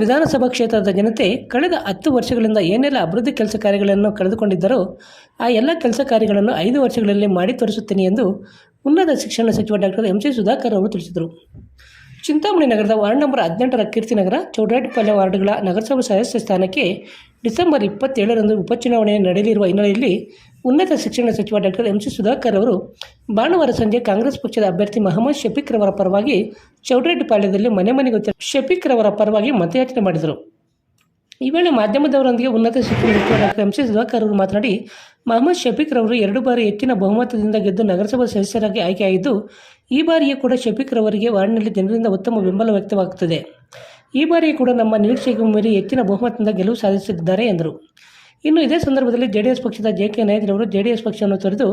ವಿಧಾನಸಭಾ ಕ್ಷೇತ್ರದ ಜನತೆ ಕಳೆದ ಹತ್ತು ವರ್ಷಗಳಿಂದ ಏನೆಲ್ಲ ಅಭಿವೃದ್ಧಿ ಕೆಲಸ ಕಾರ್ಯಗಳನ್ನು ಕಳೆದುಕೊಂಡಿದ್ದರೋ, ಆ ಎಲ್ಲ ಕೆಲಸ ಕಾರ್ಯಗಳನ್ನು ಐದು ವರ್ಷಗಳಲ್ಲಿ ಮಾಡಿ ತೋರಿಸುತ್ತೇನೆ ಎಂದು ಉನ್ನತ ಶಿಕ್ಷಣ ಸಚಿವ ಡಾಕ್ಟರ್ ಎಂ ಸಿ ಸುಧಾಕರ್ ಅವರು ತಿಳಿಸಿದರು. ಚಿಂತಾಮಣಿ ನಗರದ ವಾರ್ಡ್ ನಂಬರ್ ಹದಿನೆಂಟರ ಕೀರ್ತಿನಗರ ಚೌಡಾಟಿಪಾಳ್ಯ ವಾರ್ಡ್ಗಳ ನಗರಸಭಾ ಸದಸ್ಯ ಸ್ಥಾನಕ್ಕೆ ಡಿಸೆಂಬರ್ ಇಪ್ಪತ್ತೇಳರಂದು ಉಪಚುನಾವಣೆ ನಡೆಯಲಿರುವ ಹಿನ್ನೆಲೆಯಲ್ಲಿ ಉನ್ನತ ಶಿಕ್ಷಣ ಸಚಿವ ಡಾಕ್ಟರ್ ಎಂ ಸಿ ಸುಧಾಕರ್ ಅವರು ಭಾನುವಾರ ಸಂಜೆ ಕಾಂಗ್ರೆಸ್ ಪಕ್ಷದ ಅಭ್ಯರ್ಥಿ ಮಹಮ್ಮದ್ ಶಫೀಕ್ ರವರ ಪರವಾಗಿ ಚೌಡರೆಡ್ಡಿಪಾಳ್ಯದಲ್ಲಿ ಮನೆ ಮನೆಗೆ ಶಫೀಕ್ ರವರ ಪರವಾಗಿ ಮತಯಾಚನೆ ಮಾಡಿದರು. ಈ ವೇಳೆ ಮಾಧ್ಯಮದವರೊಂದಿಗೆ ಉನ್ನತ ಶಿಕ್ಷಣ ಸಚಿವ ಡಾಕ್ಟರ್ ಎಂ ಸಿ ಸುಧಾಕರ್ ಅವರು ಮಾತನಾಡಿ, ಮಹಮ್ಮದ್ ಶಫೀಕ್ ರವರು ಎರಡು ಬಾರಿ ಹೆಚ್ಚಿನ ಬಹುಮತದಿಂದ ಗೆದ್ದು ನಗರಸಭಾ ಸದಸ್ಯರಾಗಿ ಆಯ್ಕೆಯಾಗಿದ್ದು ಈ ಬಾರಿಯೂ ಕೂಡ ಶಫೀಕ್ ರವರಿಗೆ ವಾರ್ಡ್ನಲ್ಲಿ ಜನರಿಂದ ಉತ್ತಮ ಬೆಂಬಲ ವ್ಯಕ್ತವಾಗುತ್ತದೆ. ಈ ಬಾರಿಯೂ ಕೂಡ ನಮ್ಮ ನಿರೀಕ್ಷೆಗೂ ಮೀರಿ ಹೆಚ್ಚಿನ ಬಹುಮತದಿಂದ ಗೆಲುವು ಸಾಧಿಸಿದ್ದಾರೆ ಎಂದರು. ಇನ್ನು ಇದೇ ಸಂದರ್ಭದಲ್ಲಿ ಜೆಡಿಎಸ್ ಪಕ್ಷದ ಜೆ ಕೆ ನಾಯಕರವರು ಜೆಡಿಎಸ್ ಪಕ್ಷವನ್ನು ತೊರೆದು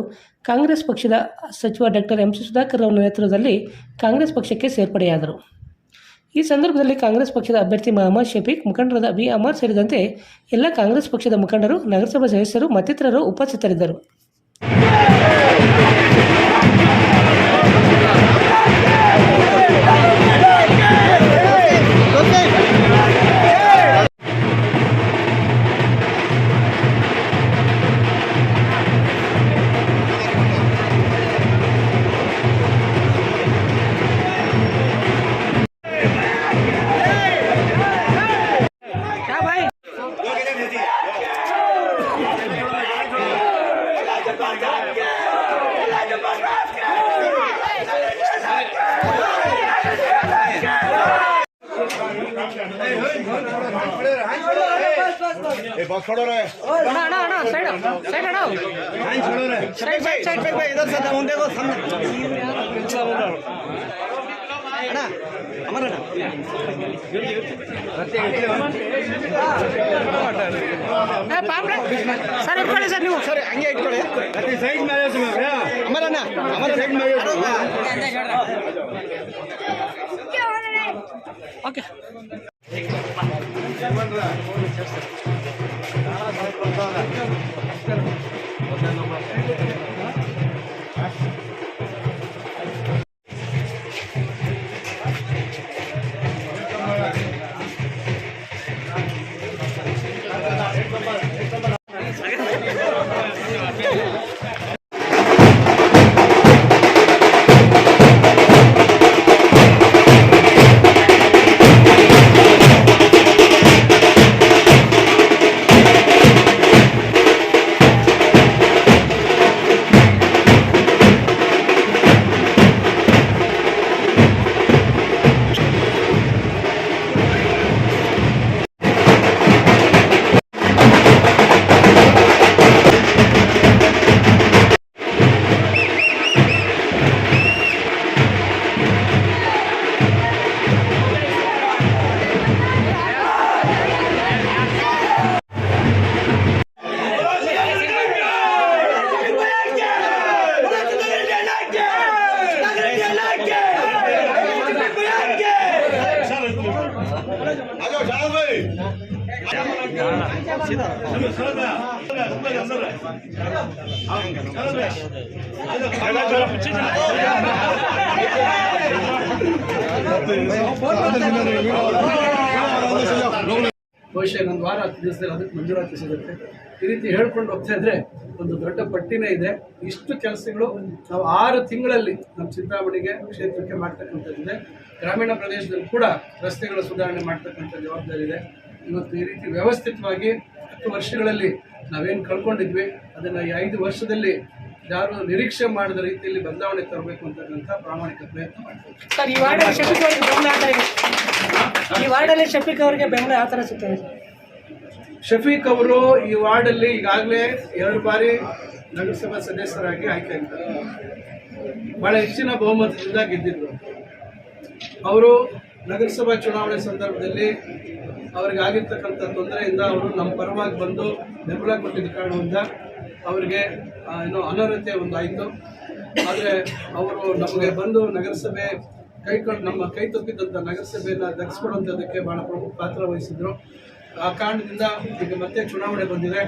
ಕಾಂಗ್ರೆಸ್ ಪಕ್ಷದ ಸಚಿವ ಡಾಕ್ಟರ್ ಎಂ. ಸಿ. ಸುಧಾಕರ್ ಅವರ ನೇತೃತ್ವದಲ್ಲಿ ಕಾಂಗ್ರೆಸ್ ಪಕ್ಷಕ್ಕೆ ಸೇರ್ಪಡೆಯಾದರು. ಈ ಸಂದರ್ಭದಲ್ಲಿ ಕಾಂಗ್ರೆಸ್ ಪಕ್ಷದ ಅಭ್ಯರ್ಥಿ ಮಹಮ್ಮದ್ ಶಫೀಕ್, ಮುಖಂಡರಾದ ಬಿ ಅಮರ್ ಸೇರಿದಂತೆ ಎಲ್ಲ ಕಾಂಗ್ರೆಸ್ ಪಕ್ಷದ ಮುಖಂಡರು, ನಗರಸಭಾ ಸದಸ್ಯರು, ಮತ್ತಿತರರು ಉಪಸ್ಥಿತರಿದ್ದರು. ಏ ಅಣ್ಣ ಅಣ್ಣ ಅಣ್ಣ ಸೈಡ್ ಸೈಡ್ ಅಣ್ಣ. ಸೈಡ್ ಅಣ್ಣ ಅಮರ ಅಣ್ಣ. ಸರ್ ಇಟ್ಕೊಳ್ಳಿ ಸರ್ ನೀವು. ಸರ್ ಹಂಗೆ ಇಟ್ಕೊಳ್ಳಿ. ಸೈಜ್ ಸೈಡ್ ಮೇಲೆ ಅಮರ ಅಣ್ಣ. ಅಮರ ಓಕೆ. ಬಹುಶಃ ಇನ್ನೊಂದು ವಾರ, ಹತ್ತು ದಿವಸದಲ್ಲಿ ಅದಕ್ಕೆ ಮಂಜೂರಾತಿ ಸಿಗುತ್ತೆ. ಈ ರೀತಿ ಹೇಳ್ಕೊಂಡು ಹೋಗ್ತಾ ಇದ್ರೆ ಒಂದು ದೊಡ್ಡ ಪಟ್ಟಿನೇ ಇದೆ. ಇಷ್ಟು ಕೆಲಸಗಳು ನಾವು ಆರು ತಿಂಗಳಲ್ಲಿ ನಮ್ಮ ಚಿಂತಾಮಣಿಗೆ ಕ್ಷೇತ್ರಕ್ಕೆ ಮಾಡ್ತಕ್ಕಂಥದ್ದಿದೆ. ಗ್ರಾಮೀಣ ಪ್ರದೇಶದಲ್ಲಿ ಕೂಡ ರಸ್ತೆಗಳ ಸುಧಾರಣೆ ಮಾಡ್ತಕ್ಕಂಥ ಜವಾಬ್ದಾರಿ ಇದೆ. ಇವತ್ತು ಈ ರೀತಿ ವ್ಯವಸ್ಥಿತವಾಗಿ ಹತ್ತು ವರ್ಷಗಳಲ್ಲಿ ನಾವೇನು ಕಳ್ಕೊಂಡಿದ್ವಿ, ಅದನ್ನು ಈ ಐದು ವರ್ಷದಲ್ಲಿ ಯಾರು ನಿರೀಕ್ಷೆ ಮಾಡಿದ ರೀತಿಯಲ್ಲಿ ಬದಲಾವಣೆ ತರಬೇಕು ಅಂತಕ್ಕಂಥ ಪ್ರಾಮಾಣಿಕ ಪ್ರಯತ್ನ ಸರ್ ಈ ವಾರ್ಡಲ್ಲಿ ಶಫೀಕ್ ಅವರಿಗೆ ಬೆಂಬಲ ಇದೆ? ಈ ವಾರ್ಡಲ್ಲಿ ಶಫೀಕ್ ಅವರಿಗೆ ಬೆಂಬಲ ಯಾವ ಥರ ಸಿಗ್ತದೆ? ಶಫೀಕ್ ಅವರು ಈ ವಾರ್ಡಲ್ಲಿ ಈಗಾಗಲೇ ಎರಡು ಬಾರಿ ನಗರಸಭಾ ಸದಸ್ಯರಾಗಿ ಆಯ್ಕೆ ಆಗ್ತಾರೆ ಬಹಳ ಹೆಚ್ಚಿನ ಬಹುಮತದಿಂದ ಗೆದ್ದಿದ್ರು. ಅವರು ನಗರಸಭಾ ಚುನಾವಣೆ ಸಂದರ್ಭದಲ್ಲಿ ಅವರಿಗೆ ಆಗಿರ್ತಕ್ಕಂಥ ತೊಂದರೆಯಿಂದ ಅವರು ನಮ್ಮ ಪರವಾಗಿ ಬಂದು ಬೆಂಬಲ ಕೊಟ್ಟಿದ್ದ ಕಾರಣದಿಂದ ಅವರಿಗೆ ಏನೋ ಅನರ್ಹತೆ ಒಂದಾಯಿತು. ಆದರೆ ಅವರು ನಮಗೆ ಬಂದು ನಗರಸಭೆ ಕೈಕೊಂಡು ನಮ್ಮ ಕೈ ತಪ್ಪಿದ್ದಂಥ ನಗರಸಭೆಯನ್ನು ಧರಿಸ್ಕೊಡುವಂಥದ್ದಕ್ಕೆ ಭಾಳ ಪ್ರಮುಖ ಪಾತ್ರ ವಹಿಸಿದ್ರು. ಆ ಕಾರಣದಿಂದ ಈಗ ಮತ್ತೆ ಚುನಾವಣೆ ಬಂದಿದೆ.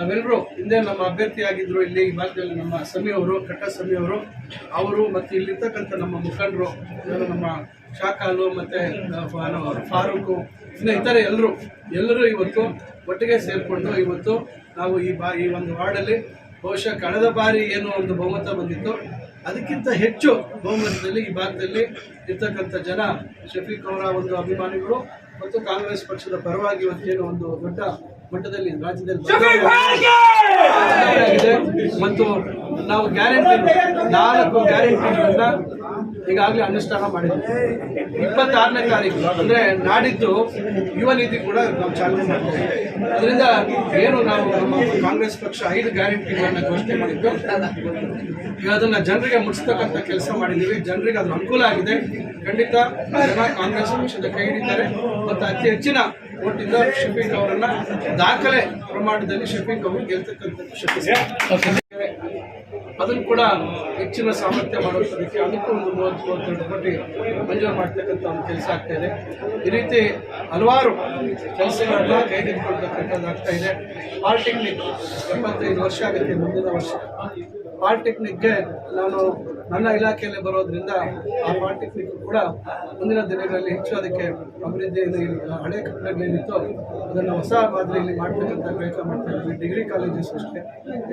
ನಾವೆಲ್ಲರೂ ಹಿಂದೆ ನಮ್ಮ ಅಭ್ಯರ್ಥಿಯಾಗಿದ್ದರು ಇಲ್ಲಿ ಈ ಭಾಗದಲ್ಲಿ ನಮ್ಮ ಅವರು, ಕಟ್ಟ ಅವರು. ಅವರು ಮತ್ತು ಇಲ್ಲಿರ್ತಕ್ಕಂಥ ನಮ್ಮ ಮುಖಂಡರು ನಮ್ಮ ಶಾಖಾಲು ಮತ್ತು ಫಾರೂಕು, ಇನ್ನು ಇತರೆ ಎಲ್ಲರೂ ಎಲ್ಲರೂ ಇವತ್ತು ಒಟ್ಟಿಗೆ ಸೇರಿಕೊಂಡು ಇವತ್ತು ನಾವು ಈ ಬಾ ಈ ಒಂದು ವಾರ್ಡಲ್ಲಿ ಬಹುಶಃ ಕಳೆದ ಬಾರಿ ಏನು ಒಂದು ಬಹುಮತ ಬಂದಿತ್ತು. ಅದಕ್ಕಿಂತ ಹೆಚ್ಚು ಬಹುಮತದಲ್ಲಿ ಈ ಭಾಗದಲ್ಲಿ ಇರ್ತಕ್ಕಂಥ ಜನ ಶಫೀಕ್ ಅವರ ಒಂದು ಅಭಿಮಾನಿಗಳು ಮತ್ತು ಕಾಂಗ್ರೆಸ್ ಪಕ್ಷದ ಪರವಾಗಿ ಇವತ್ತೇನು ಒಂದು ದೊಡ್ಡ ಮಟ್ಟದಲ್ಲಿ ರಾಜ್ಯದಲ್ಲಿ ಮತ್ತು ನಾವು ಗ್ಯಾರಂಟಿ ನಾಲ್ಕು ಗ್ಯಾರಂಟಿಗಳನ್ನ ಈಗಾಗಲೇ ಅನುಷ್ಠಾನ ಮಾಡಿದ್ವಿ ಇಪ್ಪತ್ತಾರನೇ ತಾರೀಕು, ಅಂದರೆ ನಾಡಿದ್ದು ಯುವ ನೀತಿ ಕೂಡ ನಾವು ಚಾಲನೆ ಮಾಡ್ತೀವಿ ಅದರಿಂದ ಏನು ನಾವು ನಮ್ಮ ಕಾಂಗ್ರೆಸ್ ಪಕ್ಷ ಐದು ಗ್ಯಾರಂಟಿಗಳನ್ನು ಘೋಷಣೆ ಮಾಡಿದ್ದು, ಈಗ ಅದನ್ನು ಜನರಿಗೆ ಮುಟ್ಟಿಸ್ತಕ್ಕಂಥ ಕೆಲಸ ಮಾಡಿದ್ದೀವಿ. ಜನರಿಗೆ ಅದು ಅನುಕೂಲ ಆಗಿದೆ. ಖಂಡಿತ ಜನ ಕಾಂಗ್ರೆಸ್ ಪಕ್ಷದ ಕೈ ಹಿಡಿತಾರೆ. ಮತ್ತು ಅತಿ ಹೆಚ್ಚಿನ ಓಟಿಂದ ಶಫೀಕ್ ಅವರನ್ನು ದಾಖಲೆ ಪ್ರಮಾಣದಲ್ಲಿ ಶಫೀಕ್ ಅವರು ಗೆಲ್ತಕ್ಕಂಥದ್ದು ಶಫೀಕ್. ಅದನ್ನು ಕೂಡ ಹೆಚ್ಚಿನ ಸಾಮರ್ಥ್ಯ ಮಾಡೋದಕ್ಕೆ ಅದಕ್ಕೂ ಒಂದು ಮೂವತ್ತು ಮೂವತ್ತೆರಡು ಕೋಟಿ ಮಂಜೂರು ಮಾಡ್ತಕ್ಕಂಥ ಒಂದು ಕೆಲಸ ಆಗ್ತಾ ಇದೆ. ಈ ರೀತಿ ಹಲವಾರು ಕೆಲಸಗಳನ್ನ ಕೈಗೆತ್ತಿಕೊಳ್ತಕ್ಕಂಥದ್ದು ಆಗ್ತಾ ಇದೆ. ಪಾಲಿಟೆಕ್ನಿಕ್ ಎಪ್ಪತ್ತೈದು ವರ್ಷ ಆಗುತ್ತೆ, ಮುಂದಿನ ವರ್ಷ. ಪಾಲಿಟೆಕ್ನಿಕ್ಗೆ ನಾನು ನನ್ನ ಇಲಾಖೆಯಲ್ಲಿ ಬರೋದ್ರಿಂದ ಆ ಪಾಲಿಟೆಕ್ನಿಕ್ ಕೂಡ ಮುಂದಿನ ದಿನಗಳಲ್ಲಿ ಹೆಚ್ಚು ಅದಕ್ಕೆ ಅಭಿವೃದ್ಧಿ ಇದು ಇಲ್ಲಿ ಹಳೆ ಕಟ್ಟಡಗಳೇನಿತ್ತು ಅದನ್ನು ಹೊಸ ಮಾದರಿಯಲ್ಲಿ ಮಾಡ್ತಕ್ಕಂಥ ಪ್ರಯತ್ನ ಮಾಡ್ತಾ ಇದ್ದೀವಿ ಡಿಗ್ರಿ ಕಾಲೇಜಸ್ ಅಷ್ಟೇ.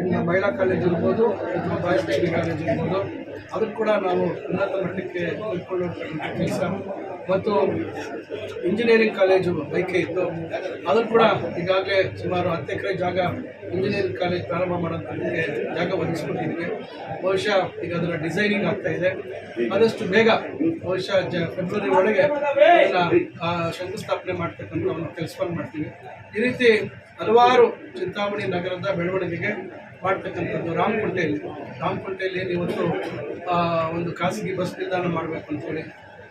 ಇನ್ನು ಮಹಿಳಾ ಕಾಲೇಜ್ ಇರ್ಬೋದು, ಅಥವಾ ಡಿಗ್ರಿ ಕಾಲೇಜ್ ಇರ್ಬೋದು. ಅದನ್ನು ಕೂಡ ನಾವು ಉನ್ನತ ಮಟ್ಟಕ್ಕೆ ತಿಳ್ಕೊಳ್ಳೋತಕ್ಕಂಥ ಕೆಲಸ ಮತ್ತು ಇಂಜಿನಿಯರಿಂಗ್ ಕಾಲೇಜು ಬೈಕೆ ಇತ್ತು. ಅದು ಕೂಡ ಈಗಾಗಲೇ ಸುಮಾರು ಹತ್ತು ಎಕರೆ ಜಾಗ ಇಂಜಿನಿಯರಿಂಗ್ ಕಾಲೇಜ್ ಪ್ರಾರಂಭ ಮಾಡೋದಕ್ಕೆ ಜಾಗ ಒದಗಿಸ್ಕೊಟ್ಟಿದ್ದೀವಿ. ಬಹುಶಃ ಈಗ ಅದರ ಡಿಸೈನಿಂಗ್ ಆಗ್ತಾ ಇದೆ. ಆದಷ್ಟು ಬೇಗ ಬಹುಶಃ ಜ ಫೆಬ್ರವರಿ ಒಳಗೆ ಶಂಕುಸ್ಥಾಪನೆ ಮಾಡ್ತಕ್ಕಂಥ ಒಂದು ಕೆಲಸವನ್ನು ಮಾಡ್ತೀವಿ. ಈ ರೀತಿ ಹಲವಾರು ಚಿಂತಾಮಣಿ ನಗರದ ಬೆಳವಣಿಗೆಗೆ ಮಾಡ್ತಕ್ಕಂಥದ್ದು ರಾಮಕುಂಟೆಯಲ್ಲಿ. ರಾಮಕೋಟೆಯಲ್ಲಿ ಇವತ್ತು ಒಂದು ಖಾಸಗಿ ಬಸ್ ನಿಲ್ದಾಣ ಮಾಡಬೇಕು ಅಂತೇಳಿ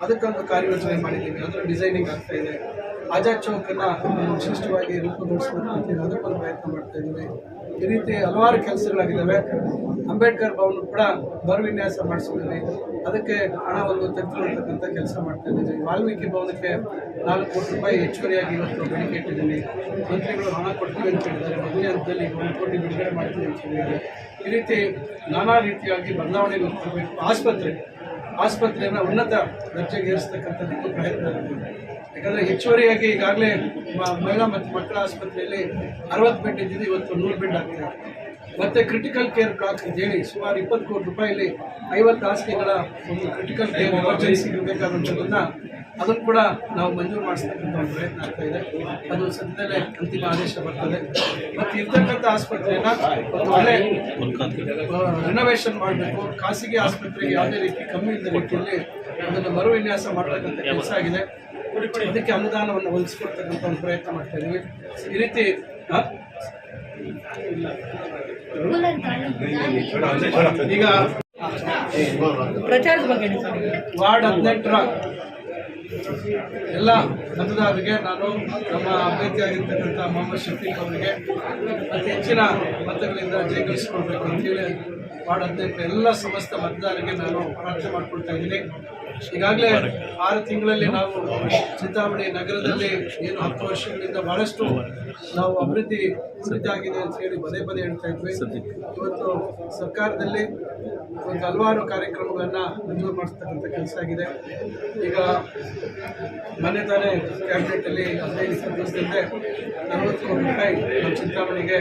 ಅದಕ್ಕೊಂದು ಕಾರ್ಯಯೋಜನೆ ಮಾಡಿದ್ದೀವಿ ಅದರ ಡಿಸೈನಿಂಗ್ ಆಗ್ತಾ ಇದೆ. ಆಜಾದ್ ಚೌಕನ್ನ ವಿಶಿಷ್ಟವಾಗಿ ರೂಪುಗೊಳಿಸಬೇಕು ಅಂತೇಳಿ ಅದಕ್ಕೊಂದು ಪ್ರಯತ್ನ ಮಾಡ್ತಾ ಇದ್ದೀವಿ ಈ ರೀತಿ ಹಲವಾರು ಕೆಲಸಗಳಾಗಿದ್ದಾವೆ. ಅಂಬೇಡ್ಕರ್ ಭವನ ಕೂಡ ಮರುವಿನ್ಯಾಸ ಮಾಡಿಸಿದ್ದೀವಿ ಅದಕ್ಕೆ ಹಣವನ್ನು ತೆಗೆದುಕೊಳ್ತಕ್ಕಂಥ ಕೆಲಸ ಮಾಡ್ತಾ ಇದ್ದೀವಿ ವಾಲ್ಮೀಕಿ ಭವನಕ್ಕೆ ನಾಲ್ಕು ಕೋಟಿ ರೂಪಾಯಿ ಹೆಚ್ಚುವರಿಯಾಗಿ ಇವತ್ತು ಬೆಳಿಗ್ಗೆ ಇಟ್ಟಿದ್ದೀನಿ. ಮಂತ್ರಿಗಳು ಹಣ ಕೊಡ್ತೀವಿ ಅಂತ ಹೇಳಿದ್ದಾರೆ. ಮೊದಲನೇ ಹಂತದಲ್ಲಿ ಒಂದು ಕೋಟಿ ಬಿಡುಗಡೆ ಮಾಡ್ತೀವಿ ಅಂತ ಹೇಳಿದ್ದಾರೆ. ಈ ರೀತಿ ನಾನಾ ರೀತಿಯಾಗಿ ಬದಲಾವಣೆಗಳು ತರಬೇಕು ಆಸ್ಪತ್ರೆ ಆಸ್ಪತ್ರೆಯನ್ನು ಉನ್ನತ ದರ್ಜೆಗೆ ಏರಿಸ್ತಕ್ಕಂಥದ್ದಕ್ಕೆ ಪ್ರಯತ್ನ ಯಾಕಂದರೆ ಹೆಚ್ಚುವರಿಯಾಗಿ ಈಗಾಗಲೇ ಮಹಿಳಾ ಮತ್ತು ಮಕ್ಕಳ ಆಸ್ಪತ್ರೆಯಲ್ಲಿ ಅರವತ್ತು ಬೆಡ್ ಇದ್ದಿದ್ದು ಇವತ್ತು ನೂರು ಬೆಡ್ ಆಗ್ತಿದೆ ಮತ್ತು ಕ್ರಿಟಿಕಲ್ ಕೇರ್ ಬ್ಲಾಕ್ ಅಂತೇಳಿ ಸುಮಾರು ಇಪ್ಪತ್ತು ಕೋಟಿ ರೂಪಾಯಿಲಿ ಐವತ್ತು ಹಾಸಿಗೆಗಳ ಒಂದು ಕ್ರಿಟಿಕಲ್ ಕೇರ್ ಎಮರ್ಜೆನ್ಸಿಗೆ ಬೇಕಾದಂಥದ್ದನ್ನು ಅದನ್ನು ಕೂಡ ನಾವು ಮಂಜೂರು ಮಾಡಿಸ್ತಕ್ಕಂಥ ಒಂದು ಪ್ರಯತ್ನ ಆಗ್ತಾ ಇದೆ. ಅದು ಸದ್ಯದಲ್ಲೇ ಅಂತಿಮ ಆದೇಶ ಬರ್ತದೆ. ಮತ್ತು ಇರ್ತಕ್ಕಂಥ ಆಸ್ಪತ್ರೆಯನ್ನು ಒಂದು ಒಳ್ಳೆ ರಿನೋವೇಷನ್ ಮಾಡಬೇಕು. ಖಾಸಗಿ ಆಸ್ಪತ್ರೆಗೆ ಯಾವುದೇ ರೀತಿ ಕಮ್ಮಿ ಇಲ್ಲದ ರೀತಿಯಲ್ಲಿ ಅದನ್ನು ಮರು ವಿನ್ಯಾಸ ಮಾಡತಕ್ಕಂಥ ಕೆಲಸ ಆಗಿದೆ. ಅದಕ್ಕೆ ಅನುದಾನವನ್ನು ಒದಗಿಸ್ಕೊಡ್ತಕ್ಕಂಥ ಒಂದು ಪ್ರಯತ್ನ ಮಾಡ್ತಾ ಇದ್ದೀವಿ ಈ ರೀತಿ? ಈಗ ಪ್ರಚಾರದ ಬಗ್ಗೆ ವಾರ್ಡ್ ಹದಿನೆಂಟರ ಎಲ್ಲ ಮತದಾರರಿಗೆ ನಾನು ನಮ್ಮ ಅಭ್ಯರ್ಥಿಯಾಗಿರ್ತಕ್ಕಂಥ ಮೊಹಮ್ಮದ್ ಶಫೀಕ್ ಅವರಿಗೆ ಅತಿ ಹೆಚ್ಚಿನ ಮತಗಳಿಂದ ಜಯಗಳಿಸಿಕೊಳ್ಬೇಕು ಅಂತೇಳಿ ವಾರ್ಡ್ ಹದಿನೆಂಟರ ಎಲ್ಲ ಸಮಸ್ತ ಮತದಾರರಿಗೆ ನಾನು ಪ್ರಾರ್ಥನೆ ಮಾಡ್ಕೊಳ್ತಾ ಇದ್ದೀನಿ. ಈಗಾಗಲೇ ಆರು ತಿಂಗಳಲ್ಲಿ ನಾವು ಚಿಂತಾಮಣಿ ನಗರದಲ್ಲಿ ಏನು ಹತ್ತು ವರ್ಷಗಳಿಂದ ಬಹಳಷ್ಟು ನಾವು ಅಭಿವೃದ್ಧಿ ಅಭಿವೃದ್ಧಿ ಆಗಿದೆ ಅಂತ ಹೇಳಿ ಪದೇ ಪದೇ ಹೇಳ್ತಾ ಇದ್ವಿ. ಇವತ್ತು ಸರ್ಕಾರದಲ್ಲಿ ಒಂದು ಹಲವಾರು ಕಾರ್ಯಕ್ರಮಗಳನ್ನು ಮಂಜೂರು ಮಾಡಿಸ್ತಕ್ಕಂಥ ಕೆಲಸ ಆಗಿದೆ. ಈಗ ಮೊನ್ನೆ ತಾನೇ ಕ್ಯಾಬಿನೆಟಲ್ಲಿ ಹದಿನೈದು ದಿವಸದಿಂದ ನಲವತ್ತು ಕೋಟಿ ರೂಪಾಯಿ ನಮ್ಮ ಚಿಂತಾಮಣಿಗೆ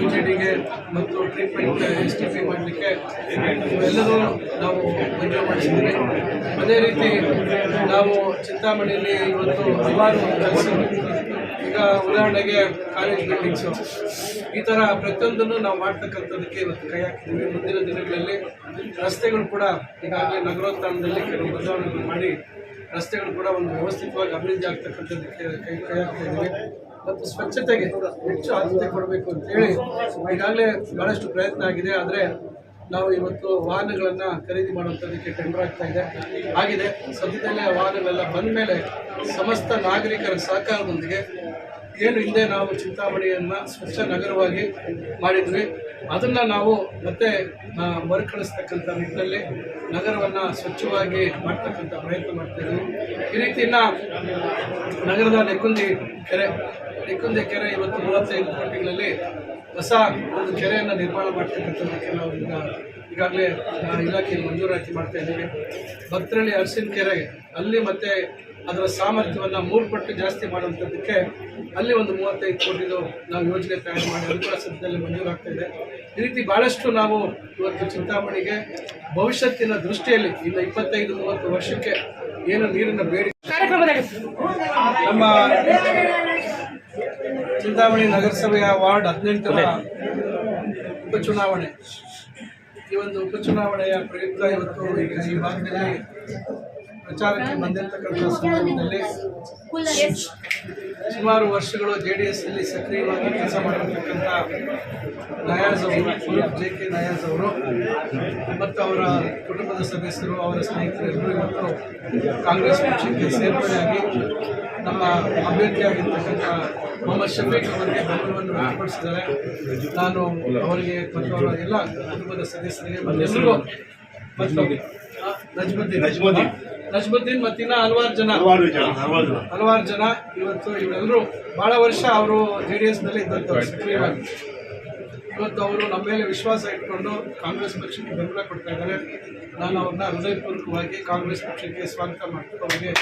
ಯು ಜಿ ಡಿಗೆ ಮತ್ತು ಟ್ರೀಟ್ಮೆಂಟ್ ಎಸ್ ಟಿ ಪಿ ಮಾಡಲಿಕ್ಕೆ ಇವೆಲ್ಲರೂ ನಾವು ಮಂಜೂರು ಮಾಡಿಸಿದ್ದೀವಿ. ಅದೇ ರೀತಿ ನಾವು ಚಿಂತಾಮಣಿಯಲ್ಲಿ ಇವತ್ತು ಹಲವಾರು ಕೆಲಸಗಳು ಈಗ ಉದಾಹರಣೆಗೆ ಕಾಲೇಜ್ ಬಿಲ್ಡಿಂಗ್ಸು. ಈ ಥರ ಪ್ರತಿಯೊಂದನ್ನು ನಾವು ಮಾಡ್ತಕ್ಕಂಥದ್ದಕ್ಕೆ ಇವತ್ತು ಕೈ ಹಾಕಿದ್ದೀವಿ. ಮುಂದಿನ ದಿನಗಳಲ್ಲಿ ರಸ್ತೆಗಳು ಕೂಡ ಈಗಾಗಲೇ ನಗರೋತ್ಥಾನದಲ್ಲಿ ಕೆಲವು ಬದಲಾವಣೆಗಳು ಮಾಡಿ ರಸ್ತೆಗಳು ಕೂಡ ಒಂದು ವ್ಯವಸ್ಥಿತವಾಗಿ ಅಭಿವೃದ್ಧಿ ಆಗ್ತಕ್ಕಂಥದ್ದಕ್ಕೆ ಕೈ ಕೈ ಹಾಕ್ತಾ ಇದ್ದೀವಿ. ಮತ್ತು ಸ್ವಚ್ಛತೆಗೆ ಹೆಚ್ಚು ಆದ್ಯತೆ ಕೊಡಬೇಕು ಅಂತೇಳಿ ಈಗಾಗಲೇ ಬಹಳಷ್ಟು ಪ್ರಯತ್ನ ಆಗಿದೆ. ಆದರೆ ನಾವು ಇವತ್ತು ವಾಹನಗಳನ್ನು ಖರೀದಿ ಮಾಡುವಂಥದ್ದಕ್ಕೆ ಟೆಂಡರ್ ಆಗ್ತಾ ಇದೆ. ಆಗಿದೆ. ಸದ್ಯದಲ್ಲೇ ವಾಹನಗಳೆಲ್ಲ ಬಂದ ಮೇಲೆ ಸಮಸ್ತ ನಾಗರಿಕರ ಸಹಕಾರದೊಂದಿಗೆ ಏನು ಹಿಂದೆ ನಾವು ಚಿಂತಾಮಣಿಯನ್ನು ಸ್ವಚ್ಛ ನಗರವಾಗಿ ಮಾಡಿದ್ವಿ. ಅದನ್ನು ನಾವು ಮತ್ತೆ ಮರುಕಳಿಸ್ತಕ್ಕಂಥ ನಿಟ್ಟಿನಲ್ಲಿ ನಗರವನ್ನು ಸ್ವಚ್ಛವಾಗಿ ಮಾಡ್ತಕ್ಕಂಥ ಪ್ರಯತ್ನ ಮಾಡ್ತಾಯಿದ್ವಿ ಈ ರೀತಿ ನಗರದ ನೆಕ್ಕುಂದಿ ಕೆರೆ ನೆಕ್ಕುಂದಿ ಕೆರೆ ಇವತ್ತು ಮೂವತ್ತೈದು ಕೋಟಿಗಳಲ್ಲಿ ಹೊಸ ಒಂದು ಕೆರೆಯನ್ನು ನಿರ್ಮಾಣ ಮಾಡ್ತಕ್ಕಂಥದ್ದಕ್ಕೆ ನಾವು ಈಗ, ಈಗಾಗಲೇ ಇಲಾಖೆಯಲ್ಲಿ ಮಂಜೂರಾತಿ ಮಾಡ್ತಾ ಇದ್ದೀವಿ. ಭಕ್ತರಳ್ಳಿ ಅರಸಿನ ಕೆರೆ, ಅಲ್ಲಿ ಮತ್ತೆ ಅದರ ಸಾಮರ್ಥ್ಯವನ್ನು ಮೂರು ಪಟ್ಟು ಜಾಸ್ತಿ ಮಾಡುವಂಥದ್ದಕ್ಕೆ ಅಲ್ಲಿ ಒಂದು ಮೂವತ್ತೈದು ಕೋಟಿದು ನಾವು ಯೋಜನೆ ತಯಾರು ಮಾಡಿ ಅದು ಕೂಡ ಸದ್ಯದಲ್ಲಿ ಮಂಜೂರಾಗ್ತಾ ಇದೆ. ಈ ರೀತಿ ಭಾಳಷ್ಟು ನಾವು ಇವತ್ತು ಚಿಂತಾಮಣಿಗೆ ಭವಿಷ್ಯತ್ತಿನ ದೃಷ್ಟಿಯಲ್ಲಿ ಇನ್ನು ಇಪ್ಪತ್ತೈದು, ಮೂವತ್ತು ವರ್ಷಕ್ಕೆ ಏನು ನೀರಿನ ಬೇಡಿ ನಮ್ಮ ಚಿಂತಾಮಣಿ ನಗರಸಭೆಯ ವಾರ್ಡ್ ಹದಿನೆಂಟರ ಉಪಚುನಾವಣೆ. ಈ ಒಂದು ಉಪಚುನಾವಣೆಯ ಪ್ರಯುಕ್ತ ಇವತ್ತು ಈ ಭಾಗದಲ್ಲಿ ಪ್ರಚಾರಕ್ಕೆ ಬಂದಿರತಕ್ಕಂಥ ಸಂದರ್ಭದಲ್ಲಿ ಸುಮಾರು ವರ್ಷಗಳು ಜೆ ಡಿ ಎಸ್ ಅಲ್ಲಿ ಸಕ್ರಿಯವಾಗಿ ಕೆಲಸ ಮಾಡಿರ್ತಕ್ಕಂಥ ನಯಾಜ್ ಅವರು ಜೆ ಕೆ ನಯಾಜ್ ಅವರು ಮತ್ತು ಅವರ ಕುಟುಂಬದ ಸದಸ್ಯರು, ಅವರ ಸ್ನೇಹಿತರು ಎಲ್ಲರೂ ಇವತ್ತು ಕಾಂಗ್ರೆಸ್ ಪಕ್ಷಕ್ಕೆ ಸೇರ್ಪಡೆಯಾಗಿ ನಮ್ಮ ಅಭ್ಯರ್ಥಿಯಾಗಿರ್ತಕ್ಕಂಥ ಮೊಹಮ್ಮದ್ ಶಫೀಕ್ ಅವರಿಗೆ ಬೆಂಬಲವನ್ನು ವ್ಯಕ್ತಪಡಿಸಿದ್ದಾರೆ ನಾನು ಅವರಿಗೆ ಮತ್ತು ಅವರ ಎಲ್ಲ ಕುಟುಂಬದ ಸದಸ್ಯರಿಗೆ ಹೆಸರು ಮತ್ತು ನಜ್ಮುದ್ದೀನ್ ನಜ್ಮುದ್ದೀನ್. ನಜ್ಮುದ್ದೀನ್ ಮತ್ತಿನ್ನ ಹಲವಾರು ಜನ. ಹಲವಾರು ಜನ ಇವತ್ತು ಇವರೆಲ್ಲರೂ ಬಹಳ ವರ್ಷ ಅವರು ಜೆ ಡಿ ಎಸ್ನಲ್ಲಿ ಇದ್ದಂಥವ್ರು ಸಕ್ರಿಯವಾಗಿ ಇವತ್ತು ಅವರು ನಮ್ಮ ಮೇಲೆ ವಿಶ್ವಾಸ ಇಟ್ಕೊಂಡು ಕಾಂಗ್ರೆಸ್ ಪಕ್ಷಕ್ಕೆ ಬೆಂಬಲ ಕೊಡ್ತಾ ಇದ್ದಾರೆ. ನಾನು ಅವ್ರನ್ನ ಹೃದಯಪೂರ್ವಕವಾಗಿ ಕಾಂಗ್ರೆಸ್ ಪಕ್ಷಕ್ಕೆ ಸ್ವಾಗತ ಮಾಡ್ತೀನಿ. ಅವರಿಗೆ.